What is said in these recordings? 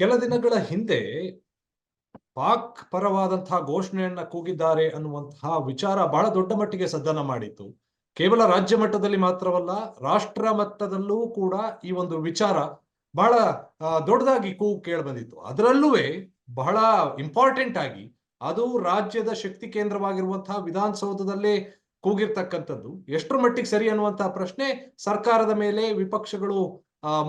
ಕೆಲ ದಿನಗಳ ಹಿಂದೆ ಪಾಕ್ ಪರವಾದಂತಹ ಘೋಷಣೆಯನ್ನ ಕೂಗಿದ್ದಾರೆ ಅನ್ನುವಂತಹ ವಿಚಾರ ಬಹಳ ದೊಡ್ಡ ಮಟ್ಟಿಗೆ ಸದ್ದನ ಮಾಡಿತ್ತು. ಕೇವಲ ರಾಜ್ಯ ಮಟ್ಟದಲ್ಲಿ ಮಾತ್ರವಲ್ಲ, ರಾಷ್ಟ್ರ ಮಟ್ಟದಲ್ಲೂ ಕೂಡ ಈ ಒಂದು ವಿಚಾರ ಬಹಳ ದೊಡ್ಡದಾಗಿ ಕೂಗು ಕೇಳಿ ಬಂದಿತ್ತು. ಅದರಲ್ಲೂ ಬಹಳ ಇಂಪಾರ್ಟೆಂಟ್ ಆಗಿ ಅದು ರಾಜ್ಯದ ಶಕ್ತಿ ಕೇಂದ್ರವಾಗಿರುವಂತಹ ವಿಧಾನಸೌಧದಲ್ಲೇ ಕೂಗಿರ್ತಕ್ಕಂಥದ್ದು. ಎಷ್ಟರ ಮಟ್ಟಿಗೆ ಸರಿ ಅನ್ನುವಂತಹ ಪ್ರಶ್ನೆ ಸರ್ಕಾರದ ಮೇಲೆ ವಿಪಕ್ಷಗಳು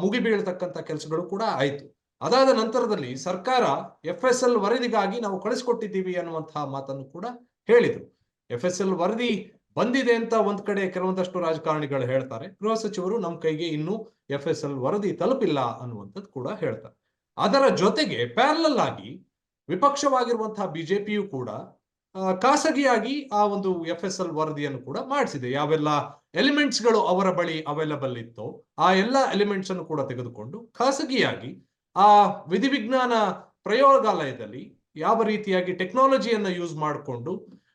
ಮುಗಿಬೀಳ್ತಕ್ಕಂಥ ಕೆಲಸಗಳು ಕೂಡ ಆಯ್ತು. ಅದಾದ ನಂತರದಲ್ಲಿ ಸರ್ಕಾರ ಎಫ್ ಎಸ್ ಎಲ್ ವರದಿಗಾಗಿ ನಾವು ಕಳಿಸ್ಕೊಟ್ಟಿದ್ದೀವಿ ಅನ್ನುವಂತಹ ಮಾತನ್ನು ಕೂಡ ಹೇಳಿದ್ರು. ಎಫ್ ಎಸ್ ಎಲ್ ವರದಿ ಬಂದಿದೆ ಅಂತ ಒಂದ್ ಕಡೆ ಕೆಲವೊಂದಷ್ಟು ರಾಜಕಾರಣಿಗಳು ಹೇಳ್ತಾರೆ. ಗೃಹ ಸಚಿವರು ನಮ್ಮ ಕೈಗೆ ಇನ್ನೂ ಎಫ್ ಎಸ್ ಎಲ್ ವರದಿ ತಲುಪಿಲ್ಲ ಅನ್ನುವಂಥದ್ದು ಕೂಡ ಹೇಳ್ತಾರೆ. ಅದರ ಜೊತೆಗೆ ಪ್ಯಾರಲಲ್ ಆಗಿ ವಿಪಕ್ಷವಾಗಿರುವಂತಹ ಬಿಜೆಪಿಯು ಕೂಡ ಖಾಸಗಿಯಾಗಿ ಆ ಒಂದು ಎಫ್ ಎಸ್ ಎಲ್ ವರದಿಯನ್ನು ಕೂಡ ಮಾಡಿಸಿದೆ. ಯಾವೆಲ್ಲ ಎಲಿಮೆಂಟ್ಸ್ಗಳು ಅವರ ಬಳಿ ಅವೈಲಬಲ್ ಇತ್ತೋ ಆ ಎಲ್ಲ ಎಲಿಮೆಂಟ್ಸ್ ಅನ್ನು ಕೂಡ ತೆಗೆದುಕೊಂಡು ಖಾಸಗಿಯಾಗಿ ಆ ವಿಧಿವಿಜ್ಞಾನ ಪ್ರಯೋಗಾಲಯದಲ್ಲಿ ಯಾವ ರೀತಿಯಾಗಿ ಟೆಕ್ನಾಲಜಿಯನ್ನ ಯೂಸ್ ಮಾಡಿಕೊಂಡು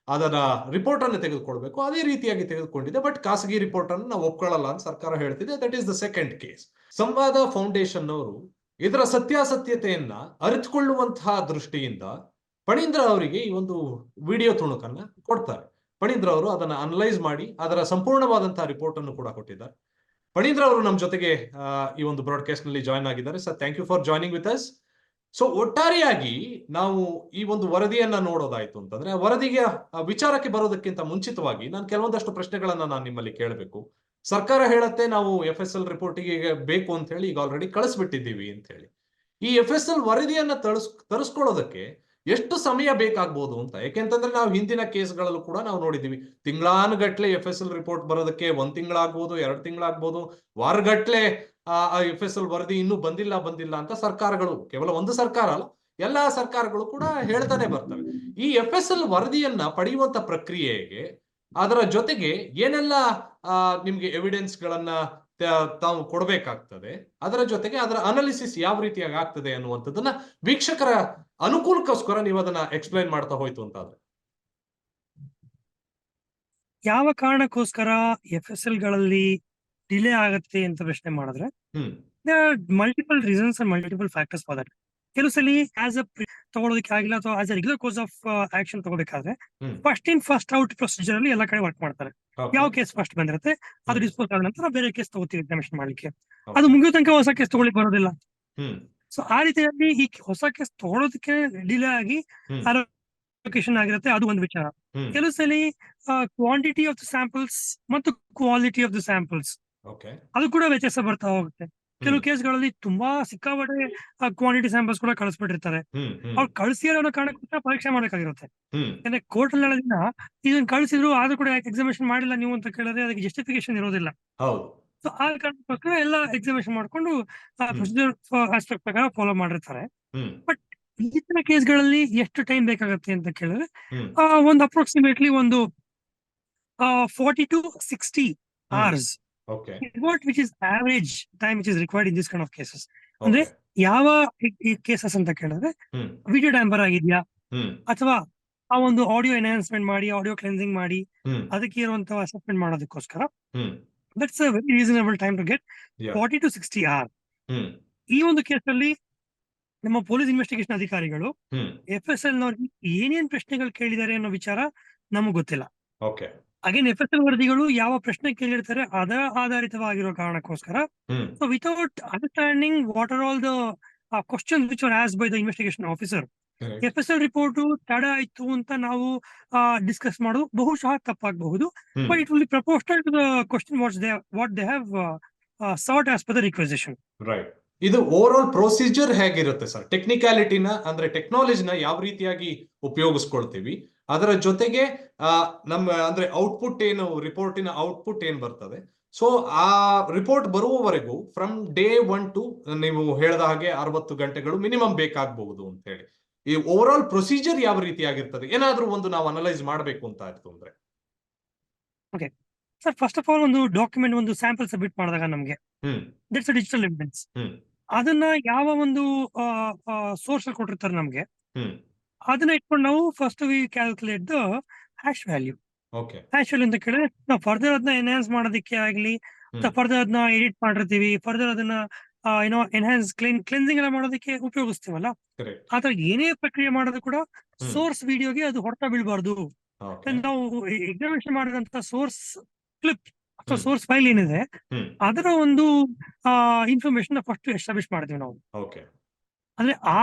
ಅದರ ರಿಪೋರ್ಟ್ ಅನ್ನು ತೆಗೆದುಕೊಳ್ಬೇಕು, ಅದೇ ರೀತಿಯಾಗಿ ತೆಗೆದುಕೊಂಡಿದೆ. ಬಟ್ ಖಾಸಗಿ ರಿಪೋರ್ಟ್ ಅನ್ನು ನಾವು ಒಪ್ಕೊಳ್ಳಲ್ಲ ಅಂತ ಸರ್ಕಾರ ಹೇಳ್ತಿದೆ. That is the second case Samvada foundation ಅವರು ಇದರ ಸತ್ಯಾಸತ್ಯತೆಯನ್ನ ಅರಿತುಕೊಳ್ಳುವಂತಹ ದೃಷ್ಟಿಯಿಂದ ಪಣೀಂದ್ರ ಅವರಿಗೆ ಈ ಒಂದು ವಿಡಿಯೋ ತುಣುಕನ್ನ ಕೊಡ್ತಾರೆ. ಪಣೀಂದ್ರ ಅವರು ಅದನ್ನ ಅನಲೈಸ್ ಮಾಡಿ ಅದರ ಸಂಪೂರ್ಣವಾದಂತಹ ರಿಪೋರ್ಟ್ ಅನ್ನು ಕೂಡ ಕೊಟ್ಟಿದ್ದಾರೆ. ಫಣೀಂದ್ರ ಅವರು ನಮ್ಮ ಜೊತೆಗೆ ಈ ಒಂದು ಬ್ರಾಡ್ಕಾಸ್ಟ್ನಲ್ಲಿ ಜಾಯ್ನ್ ಆಗಿದ್ದಾರೆ. Sir thank you for joining with us so ಒಟ್ಟಾರೆಯಾಗಿ ನಾವು ಈ ಒಂದು ವರದಿಯನ್ನ ನೋಡೋದಾಯ್ತು ಅಂತಂದ್ರೆ ವರದಿಗೆ ವಿಚಾರಕ್ಕೆ ಬರೋದಕ್ಕಿಂತ ಮುಂಚಿತವಾಗಿ ನಾನು ಕೆಲವೊಂದಷ್ಟು ಪ್ರಶ್ನೆಗಳನ್ನ ನಾನು ನಿಮ್ಮಲ್ಲಿ ಕೇಳಬೇಕು. ಸರ್ಕಾರ ಹೇಳತ್ತೆ, ನಾವು ಎಫ್ ಎಸ್ ಎಲ್ ರಿಪೋರ್ಟಿಗೆ ಬೇಕು ಅಂತ ಹೇಳಿ ಈಗ ಆಲ್ರೆಡಿ ಕಳಿಸ್ಬಿಟ್ಟಿದ್ದೀವಿ ಅಂತ ಹೇಳಿ ಈ ಎಫ್ ಎಸ್ ಎಲ್ ವರದಿಯನ್ನ ತಳಿಸ್, ತರಿಸ್ಕೊಳ್ಳೋದಕ್ಕೆ ಎಷ್ಟು ಸಮಯ ಬೇಕಾಗ್ಬೋದು ಅಂತ. ಯಾಕೆಂತಂದ್ರೆ ನಾವು ಹಿಂದಿನ ಕೇಸ್ಗಳಲ್ಲೂ ಕೂಡ ನಾವು ನೋಡಿದ್ದೀವಿ. ತಿಂಗಳಾನುಗಟ್ಲೆ ಎಫ್ ಎಸ್ ಎಲ್ ರಿಪೋರ್ಟ್ ಬರೋದಕ್ಕೆ ಒಂದ್ ತಿಂಗಳಾಗ್ಬೋದು, ಎರಡು ತಿಂಗಳಾಗ್ಬೋದು, ವಾರಗಟ್ಲೆ ಆ ಎಫ್ ಎಸ್ ಎಲ್ ವರದಿ ಇನ್ನೂ ಬಂದಿಲ್ಲ ಬಂದಿಲ್ಲ ಅಂತ ಸರ್ಕಾರಗಳು, ಕೇವಲ ಒಂದು ಸರ್ಕಾರ ಅಲ್ಲ, ಎಲ್ಲಾ ಸರ್ಕಾರಗಳು ಕೂಡ ಹೇಳ್ತಾನೆ ಬರ್ತವೆ. ಈ ಎಫ್ ಎಸ್ ಎಲ್ ವರದಿಯನ್ನ ಪಡೆಯುವಂತ ಪ್ರಕ್ರಿಯೆಗೆ ಅದರ ಜೊತೆಗೆ ಏನೆಲ್ಲ ನಿಮ್ಗೆ ಎವಿಡೆನ್ಸ್ ಗಳನ್ನ ತಾವು ಕೊಡಬೇಕಾಗ್ತದೆ, ಅದರ ಜೊತೆಗೆ ಅದರ ಅನಾಲಿಸಿಸ್ ಯಾವ ರೀತಿಯಾಗಿ ಆಗ್ತದೆ ಅನ್ನುವಂಥದ್ದನ್ನ ವೀಕ್ಷಕರ ಅನುಕೂಲಕ್ಕೋಸ್ಕರ ನೀವು ಅದನ್ನ ಎಕ್ಸ್ಪ್ಲೈನ್ ಮಾಡ್ತಾ ಹೋಯ್ತು ಅಂತಾದ್ರೆ. ಯಾವ ಕಾರಣಕ್ಕೋಸ್ಕರ ಎಫ್ ಎಸ್ ಎಲ್ಗಳಲ್ಲಿ ಡಿಲೇ ಆಗತ್ತೆ ಅಂತ ಪ್ರಶ್ನೆ ಮಾಡಿದ್ರೆ multiple reasons and multiple factors for that ಕೆಲವು ಸಲ ಆಸ್ ಅ ತಗೊಳೋದಕ್ಕೆ ಆಗಿಲ್ಲ ಅಥವಾ as a regular course of action ತಗೋಬೇಕಾದ್ರೆ first in first out procedure ಅಲ್ಲಿ ಎಲ್ಲ ಕಡೆ ವರ್ಕ್ ಮಾಡ್ತಾರೆ. ಯಾವ ಕೇಸ್ ಫಸ್ಟ್ ಬಂದಿರುತ್ತೆ ಅದು. ಡಿಸ್ಪೋಸ್ ಆದ ನಂತರ ಬೇರೆ ಕೇಸ್ ತಗೋತೀವಿ ಎಕ್ಸಾಮಿನೇಷನ್ ಮಾಡ್ಲಿಕ್ಕೆ. ಅದು ಮುಗಿಯೋ ತನಕ ಹೊಸ ಕೇಸ್ ತಗೊಳ್ಳಿಕ್ ಬರೋದಿಲ್ಲ. ಸೊ ಆ ರೀತಿಯಲ್ಲಿ ಈ ಹೊಸ ಕೇಸ್ ತಗೊಳೋದಕ್ಕೆ ಡಿಲೇ ಆಗಿ. ಅಲೋಕೇಶನ್ ಆಗಿರುತ್ತೆ ಅದು ಒಂದು ವಿಚಾರ. ಕೆಲವು ಸಲ ಕ್ವಾಂಟಿಟಿ ಆಫ್ ದ ಸ್ಯಾಂಪಲ್ಸ್ ಮತ್ತು ಕ್ವಾಲಿಟಿ ಆಫ್ ದ ಸ್ಯಾಂಪಲ್ಸ್ ಅದು ಕೂಡ ವ್ಯತ್ಯಾಸ ಬರ್ತಾ ಹೋಗುತ್ತೆ. ಕೆಲವು ಕೇಸ್ಗಳಲ್ಲಿ ತುಂಬಾ ಸಿಕ್ಕಾಪಟ್ಟೆ ಕ್ವಾಂಟಿಟಿ ಸ್ಯಾಂಪಲ್ಸ್ ಕೂಡ ಕಳಿಸ್ಬಿಟ್ಟಿರ್ತಾರೆ. ಅವ್ರು ಕಳಿಸಿರೋ ಅನ್ನೋ ಕೂಡ ಪರೀಕ್ಷೆ ಮಾಡಬೇಕಾಗಿರುತ್ತೆ ಯಾಕಂದ್ರೆ ಕೋರ್ಟ್ ಅಲ್ಲಿ ಇದನ್ನ ಕಳಿಸಿದ್ರು ಆದ್ರೂ ಕೂಡ ಎಕ್ಸಾಮಿನೇಷನ್ ಮಾಡಿಲ್ಲ ನೀವು ಅಂತ ಕೇಳಿದ್ರೆ ಅದಕ್ಕೆ ಜಸ್ಟಿಫಿಕೇಶನ್ ಇರೋದಿಲ್ಲ. ಆ ಪ್ರಕಾರ ಎಲ್ಲ ಎಕ್ಸಾಮಿನೇಷನ್ ಮಾಡ್ಕೊಂಡು ಪ್ರೊಸೀಜರ್ ಆಸ್ಪೆಕ್ಟ್ ಪ್ರಕಾರ ಫಾಲೋ ಮಾಡಿರ್ತಾರೆ. ಬಟ್ ಈ ತರ ಕೇಸ್ಗಳಲ್ಲಿ ಎಷ್ಟು ಟೈಮ್ ಬೇಕಾಗುತ್ತೆ ಅಂತ ಕೇಳಿದ್ರೆ ಆ, ಒಂದು ಅಪ್ರಾಕ್ಸಿಮೇಟ್ಲಿ ಒಂದು forty to sixty. Hours what which is average time which is required in this kind of cases ಅಂದ್ರೆ ಯಾವ ಕೇಸಸ್ ಅಂತ ಕೇಳಿದ್ರೆ ವಿಡಿಯೋ ಡ್ಯಾಂಬರ್ ಆಗಿದ್ಯಾ? ಅಥವಾ ಆ ಒಂದು ಆಡಿಯೋ ಎನ್ಹಾನ್ಸ್ಮೆಂಟ್ ಮಾಡಿ ಆಡಿಯೋ ಕ್ಲೆನ್ಸಿಂಗ್ ಮಾಡಿ ಅದಕ್ಕೆ ಇರುವಂತಹ ಅಸೆಸ್ಮೆಂಟ್ ಮಾಡೋದಕ್ಕೋಸ್ಕರ that's a very reasonable time to get. Forty to sixty are ಈ ಒಂದು ಕೇಸಲ್ಲಿ ನಮ್ಮ ಪೊಲೀಸ್ ಇನ್ವೆಸ್ಟಿಗೇಷನ್ ಅಧಿಕಾರಿಗಳು ಎಫ್ ಎಸ್ ಎಲ್ ನವರಿಗೆ ಏನೇನ್ ಪ್ರಶ್ನೆಗಳು ಕೇಳಿದ್ದಾರೆ ಅನ್ನೋ ವಿಚಾರ ನಮಗ್ ಗೊತ್ತಿಲ್ಲ. Okay again F S L ವರದಿಗಳು ಯಾವ ಪ್ರಶ್ನೆ ಕೇಳಿರ್ತಾರೆ ಅದರ ಆಧಾರಿತವಾಗಿರೋ ಕಾರಣಕ್ಕೋಸ್ಕರ so without understanding what are all the question which are as by the investigation officer. F S L report ತಡ ಆಯ್ತು ಅಂತ ನಾವು ಡಿಸ್ಕಸ್ ಮಾಡೋದು ಬಹುಶಃ ತಪ್ಪಾಗಬಹುದು. But it will proportional to the question what's they what they have sought as per the requisition right ಇದು overall procedure ಹೇಗಿರುತ್ತೆ sir ಟೆಕ್ನಿಕಾಲಿಟಿನ ಅಂದ್ರೆ ಟೆಕ್ನಾಲಜಿನ ಯಾವ ರೀತಿಯಾಗಿ ಉಪಯೋಗಿಸ್ಕೊಳ್ತೀವಿ? ಅದರ ಜೊತೆಗೆ ನಮ್ಮ ಅಂದ್ರೆ ಔಟ್ಪುಟ್ ಏನು ರಿಪೋರ್ಟಿನ ಔಟ್ಪುಟ್ ಏನ್ ಬರ್ತದೆ? ಸೊ ಆ ರಿಪೋರ್ಟ್ ಬರುವವರೆಗೂ ಫ್ರಮ್ ಡೇ ಒನ್ ಟು ನೀವು ಹೇಳಿದ ಹಾಗೆ ಅರವತ್ತು ಗಂಟೆಗಳು ಮಿನಿಮಮ್ ಬೇಕಾಗಬಹುದು ಅಂತ ಹೇಳಿ. ಈ ಓವರ್ ಆಲ್ ಪ್ರೊಸೀಜರ್ ಯಾವ ರೀತಿಯಾಗಿರ್ತದೆ? ಏನಾದ್ರೂ ಒಂದು ನಾವು ಅನಲೈಸ್ ಮಾಡಬೇಕು ಅಂತ ಆಯ್ತು ಅಂದ್ರೆ. ಸರ್ ಫಸ್ಟ್ ಆಫ್ ಆಲ್ ಒಂದು ಡಾಕ್ಯುಮೆಂಟ್ ಒಂದು ಸ್ಯಾಂಪಲ್ ಸಬ್ಮಿಟ್ ಮಾಡಿದಾಗ ನಮಗೆ. ದಟ್ಸ್ ಡಿಜಿಟಲ್ ಎವಿಡೆನ್ಸ್ ಅದನ್ನ ಯಾವ ಒಂದು ಸೋರ್ಸ್ ಅಲ್ಲಿ ಕೊಟ್ಟಿರ್ತಾರೆ ನಮಗೆ. ಅದನ್ನ ಇಟ್ಕೊಂಡು ನಾವು first we calculate the hash value okay hash value ಅಂತ ಕೇಳಿದ್ರೆ ನಾವು ಫರ್ದರ್ ಅದನ್ನ ಎನ್ಹಾನ್ಸ್ ಮಾಡೋದಕ್ಕೆ ಆಗ್ಲಿ. ಫರ್ದರ್ ಅದನ್ನ ಎಡಿಟ್ ಮಾಡಿರ್ತೀವಿ ಫರ್ದರ್ ಅದನ್ನ ಏನೋ ಎನ್ಹಾನ್ಸ್ ಕ್ಲೀನ್ ಕ್ಲೆನ್ಸಿಂಗ್ ಎಲ್ಲ ಮಾಡೋದಕ್ಕೆ ಉಪಯೋಗಿಸ್ತೀವಲ್ಲ? ಆತರ ಏನೇ ಪ್ರಕ್ರಿಯೆ ಮಾಡೋದು ಕೂಡ ಸೋರ್ಸ್ ವಿಡಿಯೋಗೆ ಅದು ಹೊರತ ಬೀಳಬಾರ್ದು. ನಾವು ಎಕ್ಸಾಮಿನೇಷನ್ ಮಾಡಿದಂತ ಸೋರ್ಸ್ ಕ್ಲಿಪ್ ಅಥವಾ ಸೋರ್ಸ್ ಫೈಲ್ ಏನಿದೆ ಅದರ ಒಂದು ಇನ್ಫಾರ್ಮೇಶನ್ ಫಸ್ಟ್ ಎಸ್ಟಾಬ್ಲಿಷ್ ಮಾಡ್ತೀವಿ ನಾವು. ಅಂದ್ರೆ ಆ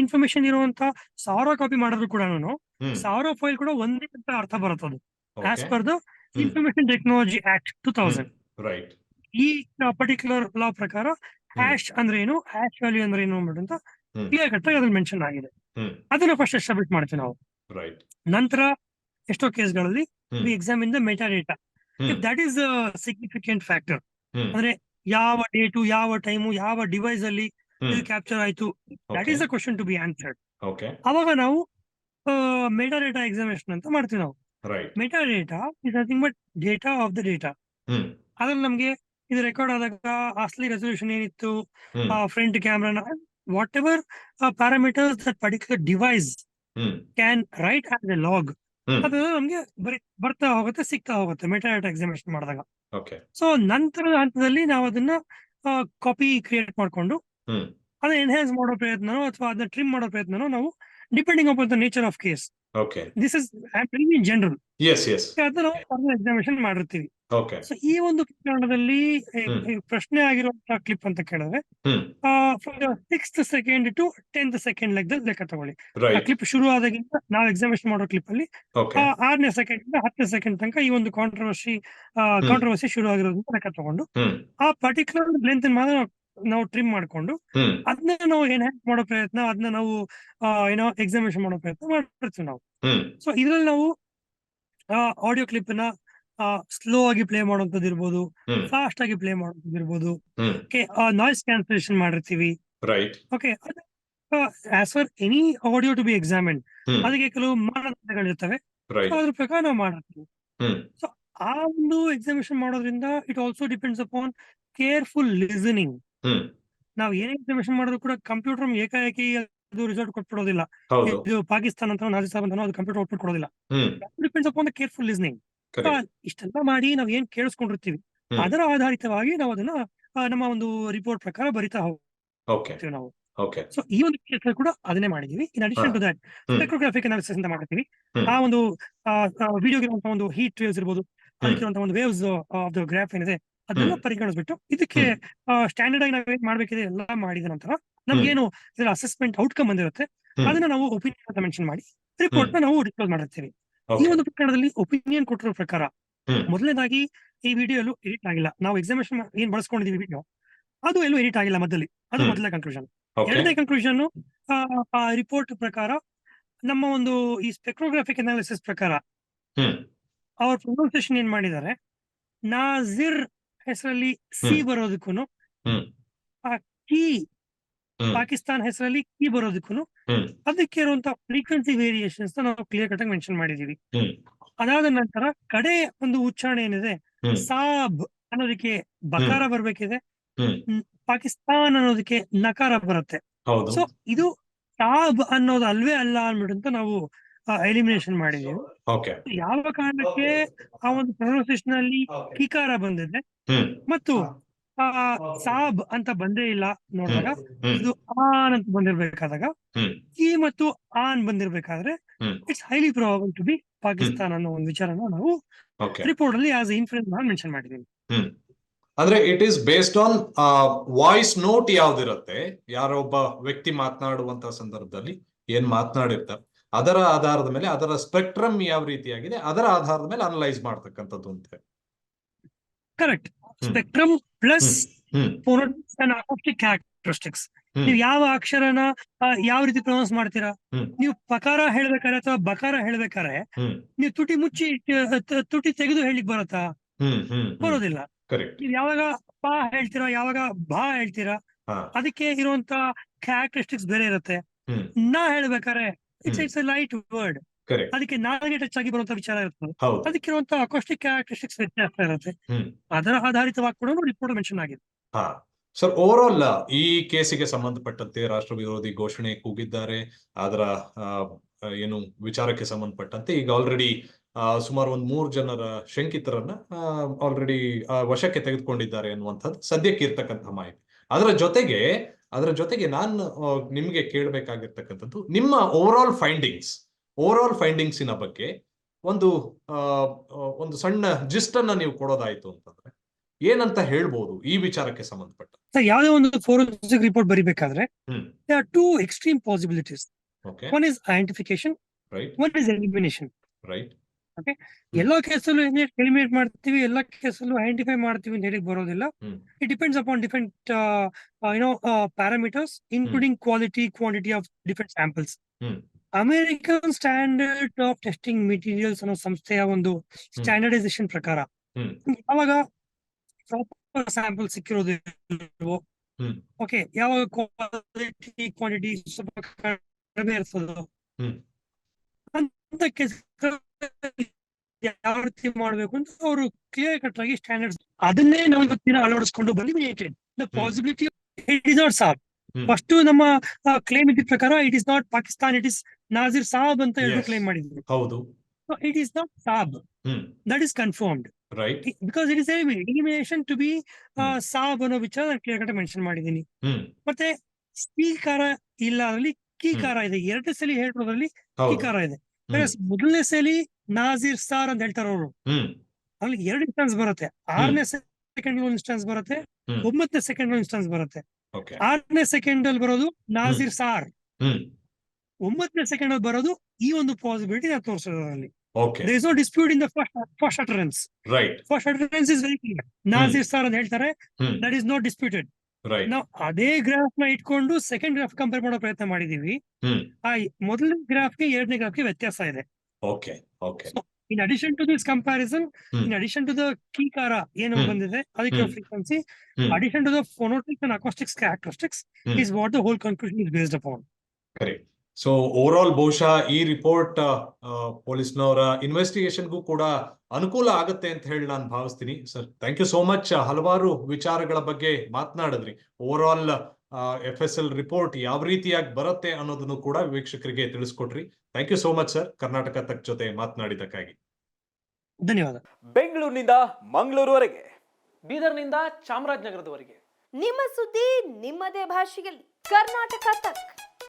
ಇನ್ಫಾರ್ಮೇಶನ್ ಇರುವಂತ ಸಾವಿರ ಕಾಪಿ ಮಾಡಿದ್ರು ಕೂಡ ನಾನು ಸಾವಿರ ಫೈಲ್ ಕೂಡ ಒಂದೇ ಅಂತ ಅರ್ಥ ಅದು. As per the information technology act two thousand ಈ ಪರ್ಟಿಕ್ಯುಲರ್ ಲಾ ಪ್ರಕಾರ ಹ್ಯಾಶ್ ಅಂದ್ರೆ ಏನು? ಹ್ಯಾಶ್ ವ್ಯಾಲ್ಯೂ ಅಂದ್ರೆ ಏನು ಅಂತ. ಕ್ಲಿಯರ್ ಕಟ್ ಅದ್ರಲ್ಲಿ ಮೆನ್ಷನ್ ಆಗಿದೆ. ಅದನ್ನ ಫಸ್ಟ್ ಎಸ್ಟಾಬ್ಲಿಷ್ ಮಾಡ್ತೀವಿ ನಾವು. ನಂತರ ಎಷ್ಟೋ ಕೇಸ್ಗಳಲ್ಲಿ ಗಳಲ್ಲಿ we examine the metadata if that is significant factor ಅಂದ್ರೆ ಯಾವ ಡೇಟು ಯಾವ ಟೈಮು ಯಾವ ಡಿವೈಸ್ ಅಲ್ಲಿ ಇದು ಕ್ಯಾಪ್ಚರ್ ಆಯ್ತು that is a question to be answered ಅವಾಗ ನಾವು ಮೆಟಾ ಡೇಟಾ ಎಕ್ಸಾಮಿನೇಷನ್ ಅಂತ ಮಾಡ್ತೀವಿ ನಾವು. Metadata is nothing but data of the data ಅದ್ರಲ್ಲಿ ನಮ್ಗೆ ಇದು ರೆಕಾರ್ಡ್ ಆದಾಗ ಅಸ್ಲಿ ರೆಸೊಲ್ಯೂಷನ್ ಏನಿತ್ತು? Front ಕ್ಯಾಮ್ರಾನ whatever parameters that particular device can write as a log ಅದು ನಮ್ಗೆ ಬರೀ ಬರ್ತಾ ಹೋಗುತ್ತೆ ಸಿಗ್ತಾ ಹೋಗುತ್ತೆ ಮೆಟಾಡಾಟಾ ಎಕ್ಸಾಮಿನೇಷನ್ ಮಾಡಿದಾಗ. ಸೊ ನಂತರದ ಹಂತದಲ್ಲಿ ನಾವು ಅದನ್ನ ಕಾಪಿ ಕ್ರಿಯೇಟ್ ಮಾಡ್ಕೊಂಡು ಅದನ್ನ ಎನ್ಹಾನ್ಸ್ ಮಾಡೋ ಪ್ರಯತ್ನನೋ ಅಥವಾ ಅದನ್ನ ಟ್ರಿಮ್ ಮಾಡೋ ಪ್ರಯತ್ನನೋ ನಾವು depending upon the nature of case okay this is in general yes yes ಅದನ್ನ ನಾವು ಎಕ್ಸಾಮಿನೇಷನ್ ಮಾಡಿರ್ತೀವಿ. ಓಕೆ ಸೊ ಈ ಒಂದು ಪ್ರಕರಣದಲ್ಲಿ ಪ್ರಶ್ನೆ ಆಗಿರುವಂತಹ ಕ್ಲಿಪ್ ಅಂತ ಕೇಳಿದ್ರೆ from the sixth second to tenth second ಲೆಕ್ಕದಲ್ಲಿ ಲೆಕ್ಕ ತಗೊಳ್ಳಿ. ಆ ಕ್ಲಿಪ್ ಶುರು ಆದಾಗಿಂದ ನಾವು ಎಕ್ಸಾಮಿನೇಷನ್ ಮಾಡೋ ಕ್ಲಿಪ್ ಅಲ್ಲಿ ಆರನೇ ಸೆಕೆಂಡ್ ಇಂದ ಹತ್ತನೇ ಸೆಕೆಂಡ್ ತನಕ ಈ ಒಂದು ಕಾಂಟ್ರವರ್ಸಿ ಕಾಂಟ್ರವರ್ಸಿ ಶುರು ಆಗಿರೋದ್ರಿಂದ ಲೆಕ್ಕ ತಗೊಂಡು ಆ ಪರ್ಟಿಕ್ಯುಲರ್ ಲೆಂತ್ ಮಾತ್ರ ನಾವು- ಟ್ರಿಮ್ ಮಾಡ್ಕೊಂಡು ಅದನ್ನ ನಾವು ಎನ್ಹಾನ್ಸ್ ಮಾಡೋ ಪ್ರಯತ್ನ ಅದನ್ನ ನಾವು ಏನೋ ಎಕ್ಸಾಮಿನೇಷನ್ ಮಾಡೋ ಪ್ರಯತ್ನ ಮಾಡ್ತೀವಿ ನಾವು. ಸೊ ಇದ್ರಲ್ಲಿ ನಾವು ಆಡಿಯೋ ಕ್ಲಿಪ್ನ ಸ್ಲೋ ಆಗಿ ಪ್ಲೇ ಮಾಡುವಂತದ್ದು ಇರ್ಬೋದು ಫಾಸ್ಟ್ ಆಗಿ ಪ್ಲೇ ಮಾಡುವಂತದ್ದು ಇರ್ಬೋದು ನಾಯ್ಸ್ ಕ್ಯಾನ್ಸಲೇಷನ್ ಮಾಡಿರ್ತೀವಿ. Okay as far any audio to be examine ಅದಕ್ಕೆ ಕೆಲವು ಮಾನದಂಡಗಳಿರ್ತವೆ ಅದ್ರ ಪ್ರಕಾರ ನಾವು ಮಾಡಿರ್ತೀವಿ. ಸೊ ಆ ಒಂದು ಎಕ್ಸಾಮಿನೇಷನ್ ಮಾಡೋದ್ರಿಂದ it also depends upon careful listening ನಾವು ಏನೇ ಇನ್ಫಾರ್ಮೇಶನ್ ಮಾಡಿದ್ರು ಕೂಡ ಕಂಪ್ಯೂಟರ್ ಏಕಾಏಕಿ ಅದು ರಿಸಲ್ಟ್ ಕೊಟ್ಬಿಡೋದಿಲ್ಲ. ಇದು ಪಾಕಿಸ್ತಾನ ಅಂತ ರಾಜಸ್ಥಾನ ಅಂತ ಅದು ಕಂಪ್ಯೂಟರ್ ಔಟ್ಪುಟ್ ಕೊಡೋದಿಲ್ಲ. Depends upon the careful listening ಇಷ್ಟೆಲ್ಲ ಮಾಡಿ ನಾವ್ ಏನ್ ಕೇಳಿಸ್ಕೊಂಡಿರ್ತೀವಿ ಅದರ ಆಧಾರಿತವಾಗಿ ನಾವು ಅದನ್ನ ನಮ್ಮ ಒಂದು ರಿಪೋರ್ಟ್ ಪ್ರಕಾರ ಬರಿತಾ ಹೋಗ್ತೀವಿ ನಾವು. ಸೊ ಈ ಒಂದು ಕೇಸ್ ಕೂಡ ಅದನ್ನೇ ಮಾಡಿದೀವಿ. In addition. To that. Spectrographic analysis ಅಂತ ಮಾಡ್ತೀವಿ. ಆ ಒಂದು ವಿಡಿಯೋಗೆ ಒಂದು ಹೀಟ್ ವೇವ್ಸ್ ಇರ್ಬೋದು ಅದಕ್ಕಿರುವಂತಹ ಒಂದು ವೇವ್ಸ್ ಆಫ್ ದ ಗ್ರಾಫ್ ಏನಿದೆ ಅದನ್ನ. ಪರಿಗಣಿಸ್ಬಿಟ್ಟು ಇದಕ್ಕೆ ಸ್ಟ್ಯಾಂಡರ್ಡ್ ಆಗಿ ನಾವೇನ್ ಮಾಡ್ಬೇಕಿದೆ ಎಲ್ಲ ಮಾಡಿದ ನಂತರ. ನಮ್ಗೇನು ಇದರ ಅಸೆಸ್ಮೆಂಟ್ ಔಟ್ಕಮ್ ಬಂದಿರುತ್ತೆ. ಅದನ್ನ ನಾವು ಒಪಿನಿಯನ್ ಅಂತ ಮೆನ್ಷನ್ ಮಾಡಿ ರಿಪೋರ್ಟ್ನ ನಾವು ಡಿಸ್ಕ್ಲೋಸ್ ಮಾಡಿರ್ತೀವಿ. ಈ ಒಂದು ಪ್ರಕರಣದಲ್ಲಿ ಒಪಿನಿಯನ್ ಕೊಟ್ಟಿರೋ ಪ್ರಕಾರ. ಮೊದಲನೇದಾಗಿ ಈ ವಿಡಿಯೋ ಎಲ್ಲೂ ಎಡಿಟ್ ಆಗಿಲ್ಲ. ನಾವು ಎಕ್ಸಾಮಿನೇಷನ್ ಏನ್ ಬಳಸ್ಕೊಂಡಿದೀವಿ ವಿಡಿಯೋ ಅದು ಎಲ್ಲೂ ಎಡಿಟ್ ಆಗಿಲ್ಲ ಮಧ್ಯದಲ್ಲಿ ಅದು ಮೊದಲ ಮೊದಲನೇ ಕನ್ಕ್ಲೂಷನ್ ಎರಡನೇ ಕನ್ಕ್ಲೂಷನ್ ಆ ರಿಪೋರ್ಟ್ ಪ್ರಕಾರ ನಮ್ಮ ಒಂದು ಈ ಸ್ಪೆಕ್ಟ್ರೋಗ್ರಾಫಿಕ್ ಅನಾಲಿಸಿಸ್ ಪ್ರಕಾರ ಅವ್ರ ಪ್ರೊನೌನ್ಸಿಯೇಷನ್ ಏನ್ ಮಾಡಿದ್ದಾರೆ? ನಾಜಿರ್ ಹೆಸರಲ್ಲಿ ಸಿ ಬರೋದಕ್ಕೂನು. ಆ ಕೀ. ಪಾಕಿಸ್ತಾನ್ ಹೆಸರಲ್ಲಿ ಕೀ ಬರೋದಕ್ಕೂನು. ಅದಕ್ಕೆ ಇರುವಂತ ಫ್ರೀಕ್ವೆನ್ಸಿ ವೇರಿಯೇಷನ್ಸ್ ನಾವು ಕ್ಲಿಯರ್ ಕಟ್ ಆಗಿ ಮೆನ್ಷನ್ ಮಾಡಿದೀವಿ. ಅದಾದ ನಂತರ ಕಡೆ ಒಂದು ಉಚ್ಚಾರಣೆ ಏನಿದೆ? ಸಾಬ್ ಅನ್ನೋದಕ್ಕೆ ಬಕಾರ ಬರ್ಬೇಕಿದೆ. ಪಾಕಿಸ್ತಾನ್ ಅನ್ನೋದಕ್ಕೆ ನಕಾರ ಬರುತ್ತೆ. ಸೊ ಇದು ಸಾಬ್ ಅನ್ನೋದು ಅಲ್ವೇ ಅಲ್ಲ ಅಂದ್ಬಿಟ್ಟು ನಾವು ಎಲಿಮಿನೇಷನ್ ಮಾಡಿದೀವಿ. ಯಾವ ಕಾರಣಕ್ಕೆ ಆ ಒಂದು ಪ್ರೊನೌನ್ಸಿಯೇಷನ್ ಅಲ್ಲಿ ಕಿಕಾರ ಬಂದಿದೆ? ಮತ್ತು ಆ ಸಾಬ್ ಅಂತ ಬಂದೇ ಇಲ್ಲ ನೋಡಿದಾಗ ಇದು ಆನ್ ಅಂತ ಬಂದಿರ್ಬೇಕಾದಾಗ. ಈ ಮತ್ತು ಆನ್ ಬಂದಿರ್ಬೇಕಾದ್ರೆ it's highly probable to be Pakistan ಅನ್ನೋ ಒಂದು ವಿಚಾರನ ನಾವು ರಿಪೋರ್ಟ್ ಅಲ್ಲಿ ಆಸ್ ಇನ್ಫ್ಲೂಯೆನ್ಸ್ ನಾನು ಮೆನ್ಷನ್ ಮಾಡಿದೀವಿ ಹ್ಮ್. ಅಂದ್ರೆ it is based on voice note ಯಾವ್ದಿರತ್ತೆ? ಯಾರೊಬ್ಬ ವ್ಯಕ್ತಿ ಮಾತನಾಡುವಂತ ಸಂದರ್ಭದಲ್ಲಿ ಏನ್ ಮಾತನಾಡಿರ್ತಾರೆ? ಅದರ ಆಧಾರದ ಮೇಲೆ ಅದರ ಸ್ಪೆಕ್ಟ್ರಮ್ ಯಾವ ರೀತಿಯಾಗಿದೆ ಅದರ ಆಧಾರದ ಮೇಲೆ ಅನಲೈಸ್ ಮಾಡ್ತಕ್ಕಂಥದ್ದು ಅಂತ ಕರೆಕ್ಟ್. ಸ್ಪೆಕ್ಟ್ರಮ್ ಪ್ಲಸ್ ಕ್ಯಾರೆಕ್ಟರಿಸ್ಟಿಕ್ಸ್ ನೀವು ಯಾವ ಅಕ್ಷರನ ಯಾವ ರೀತಿ ಪ್ರೊನೌನ್ಸ್ ಮಾಡ್ತೀರಾ. ನೀವು ಪಕಾರ ಹೇಳ್ಬೇಕಾರೆ ಅಥವಾ ಬಕಾರ ಹೇಳ್ಬೇಕಾದ್ರೆ ನೀವು ತುಟಿ ಮುಚ್ಚಿ ತುಟಿ ತೆಗೆದು ಹೇಳಿಕ್ ಬರುತ್ತಾ? ಬರೋದಿಲ್ಲ. ಕರೆಕ್ಟ್ ನೀವು ಯಾವಾಗ ಪಾ ಹೇಳ್ತೀರಾ ಯಾವಾಗ ಬಾ ಹೇಳ್ತೀರಾ? ಅದಕ್ಕೆ ಇರುವಂತ ಕ್ಯಾರೆಕ್ಟರಿಸ್ಟಿಕ್ಸ್ ಬೇರೆ ಇರುತ್ತೆ. ನಾ ಹೇಳ್ಬೇಕಾರೆ ಇಟ್ಸ್. ಇಟ್ಸ್ ಲೈಟ್ ವರ್ಡ್ ಅದಕ್ಕೆ ನಾಲ್ಗೆ ಟಚ್ ಆಗಿ ಬರುವಂತ ವಿಚಾರ ಇರ್ತದೆ. ಅದಕ್ಕೆ ಅದಕ್ಕಿರುವಂತ ಅಕೋಸ್ಟಿಕ್ ಕ್ಯಾರೆಕ್ಟರಿಸ್ಟಿಕ್ಸ್ ವ್ಯತ್ಯಾಸ ಇರುತ್ತೆ. ಅದರ ಆಧಾರಿತವಾಗಿ ಕೂಡ ರಿಪೋರ್ಟ್ ಮೆನ್ಷನ್ ಆಗಿದೆ. ಸರ್ ಓವರ್ ಆಲ್ ಈ ಕೇಸಿಗೆ ಸಂಬಂಧಪಟ್ಟಂತೆ ರಾಷ್ಟ್ರ ವಿರೋಧಿ ಘೋಷಣೆ ಕೂಗಿದ್ದಾರೆ. ಅದರ ಏನು ವಿಚಾರಕ್ಕೆ ಸಂಬಂಧಪಟ್ಟಂತೆ ಈಗ ಆಲ್ರೆಡಿ ಸುಮಾರು ಒಂದ್ ಮೂರು ಜನರ ಶಂಕಿತರನ್ನ ಆಲ್ರೆಡಿ ವಶಕ್ಕೆ ತೆಗೆದುಕೊಂಡಿದ್ದಾರೆ ಅನ್ನುವಂಥದ್ದು ಸದ್ಯಕ್ಕೆ ಇರ್ತಕ್ಕಂಥ ಮಾಹಿತಿ. ಅದರ ಜೊತೆಗೆ ಅದರ ಜೊತೆಗೆ ನಾನು ನಿಮಗೆ ಕೇಳಬೇಕಾಗಿರ್ತಕ್ಕಂಥದ್ದು ನಿಮ್ಮ over all findings over all ಫೈಂಡಿಂಗ್ಸಿನ ಬಗ್ಗೆ ಒಂದು ಒಂದು ಸಣ್ಣ ಜಿಸ್ಟ್ ಅನ್ನ ನೀವು ಕೊಡೋದಾಯ್ತು ಅಂತಂದ್ರೆ ಏನಂತ ಹೇಳ್ಬೋದು ಈ ವಿಚಾರಕ್ಕೆ ಸಂಬಂಧಪಟ್ಟ? ಯಾವುದೇ ಒಂದು forensic report ಬರಿಬೇಕಾದ್ರೆ. Two extreme possibilities okay one is identification right one is elimination right ಎಲ್ಲಾ ಕೇಸಲ್ಲೂ ಎಲಿಮಿನೇಟ್ ಮಾಡ್ತೀವಿ ಎಲ್ಲಾ ಕೇಸಲ್ಲೂ ಐಡೆಂಟಿಫೈ ಮಾಡ್ತೀವಿ ಅಂತ ಹೇಳಿ ಬರೋದಿಲ್ಲ. It depends upon different you know parameters including quality quantity of different samples. American standard of testing materials ಅನ್ನೋ ಸಂಸ್ಥೆಯ ಒಂದು ಸ್ಟ್ಯಾಂಡರ್ಡೈಸೇಷನ್ ಪ್ರಕಾರ. ಯಾವಾಗ ಪ್ರಾಪರ್ ಸ್ಯಾಂಪಲ್ ಸಿಕ್ಕಿರೋದಿಲ್ವೋ ಓಕೆ ಯಾವಾಗ ಕ್ವಾಲಿಟಿ ಕ್ವಾಂಟಿಟಿ ಸ್ವಲ್ಪ ಕಡಿಮೆ ಇರ್ತದೋ. ಅಂತ ಯಾವ ರೀತಿ ಮಾಡ್ಬೇಕು ಅಂತ ಅವರು ಕ್ಲಿಯರ್ ಕಟ್ ಆಗಿ ಸ್ಟ್ಯಾಂಡರ್ಡ್ಸ್ ಅದನ್ನೇ ನಾವು ಇವತ್ತಿನ ಅಳವಡಿಸ್ಕೊಂಡು ಬಂದಿವಿ the possibility it is not Sab. First ನಮ್ಮ ಕ್ಲೇಮ್ ಇದ್ದ ಪ್ರಕಾರ it is not Pakistan it is Nazir Sab ಅಂತ ಹೇಳಿ. ಕ್ಲೇಮ್ ಮಾಡಿದ್ರು. ಹೌದು. It is not Sab that is confirmed right because it is elimination to be. Sab ಅನ್ನೋ ವಿಚಾರ ಕ್ಲಿಯರ್ ಕಟ್ ಮೆನ್ಷನ್ ಮಾಡಿದ್ದೀನಿ. ಮತ್ತೆ ಸ್ವೀಕಾರ ಇಲ್ಲ ಅದರಲ್ಲಿ ಕೀಕಾರ ಇದೆ. ಎರಡು ಸಲ ಹೇಳಿರೋದ್ರಲ್ಲಿ ಹೌದು. ಕೀಕಾರ ಇದೆ. ಮೊದಲನೇ ಸಲಿ ನಾಜಿರ್ ಸಾರ್ ಅಂತ ಹೇಳ್ತಾರೆ ಅವರು. ಅಲ್ಲಿ ಎರಡು ಇನ್ಸ್ಟಾನ್ಸ್ ಬರುತ್ತೆ. ಆರನೇ ಸೆಕೆಂಡ್ ಇನ್ಸ್ಟೆನ್ಸ್ ಬರುತ್ತೆ. ಒಂಬತ್ತನೇ ಸೆಕೆಂಡ್ ಇನ್ಸ್ಟೆನ್ಸ್ ಬರುತ್ತೆ. ಆರನೇ ಸೆಕೆಂಡ್ ಅಲ್ಲಿ ಬರೋದು ನಾಜಿರ್ ಸಾರ್. ಒಂಬತ್ತನೇ ಸೆಕೆಂಡ್ ಅಲ್ಲಿ ಬರೋದು ಈ ಒಂದು ಪಾಸಿಬಿಲಿಟಿ ನಾನು ತೋರಿಸೋದ್ರಲ್ಲಿ there is no dispute in the first first utterance right first utterance is very clear Nazir sir ಅಂತ ಹೇಳ್ತಾರೆ. ದಟ್ ಇಸ್ ನಾಟ್ ಡಿಸ್ಪ್ಯೂಟೆಡ್ ನಾವು ಅದೇ ಗ್ರಾಫ್ನ ಇಟ್ಕೊಂಡು ಸೆಕೆಂಡ್ ಗ್ರಾಫ್ ಕಂಪೇರ್ ಮಾಡೋ ಪ್ರಯತ್ನ ಮಾಡಿದೀವಿ. ಆ ಮೊದಲನೇ ಗ್ರಾಫ್ಗೆ ಎರಡನೇ ಗ್ರಾಫ್ಗೆ ವ್ಯತ್ಯಾಸ ಇದೆ okay okay in addition to this comparison. In addition to the ಕೀಕಾರ ಏನು ಹ್ಮ್. ಬಂದಿದೆ ಅದಕ್ಕೆ frequency. Addition to the phonetics and acoustics characteristics. Is what the whole conclusion is based upon correct so over all ಬಹುಶಃ ಈ report ಪೊಲೀಸ್ನವರ ಇನ್ವೆಸ್ಟಿಗೇಷನ್ಗೂ ಕೂಡ ಅನುಕೂಲ ಆಗುತ್ತೆ ಅಂತ ಹೇಳಿ ನಾನು ಭಾವಿಸ್ತೀನಿ. Sir thank you so much ಹಲವಾರು ವಿಚಾರಗಳ ಬಗ್ಗೆ ಮಾತನಾಡಿದ್ರಿ. Over all F S L report ಯಾವ ರೀತಿಯಾಗಿ ಬರುತ್ತೆ ಅನ್ನೋದನ್ನು ಕೂಡ ವೀಕ್ಷಕರಿಗೆ ತಿಳಿಸ್ಕೊಟ್ರಿ. Thank you so much sir Karnataka Tak ಜೊತೆ ಮಾತನಾಡಿದ್ದಕ್ಕಾಗಿ. ಧನ್ಯವಾದ. ಬೆಂಗಳೂರಿನಿಂದ ಮಂಗಳೂರುವರೆಗೆ ಬೀದರ್ನಿಂದ ಚಾಮರಾಜನಗರದವರೆಗೆ. ನಿಮ್ಮ ಸುದ್ದಿ ನಿಮ್ಮದೇ ಭಾಷೆಯಲ್ಲಿ. ಕರ್ನಾಟಕ ತಕ್.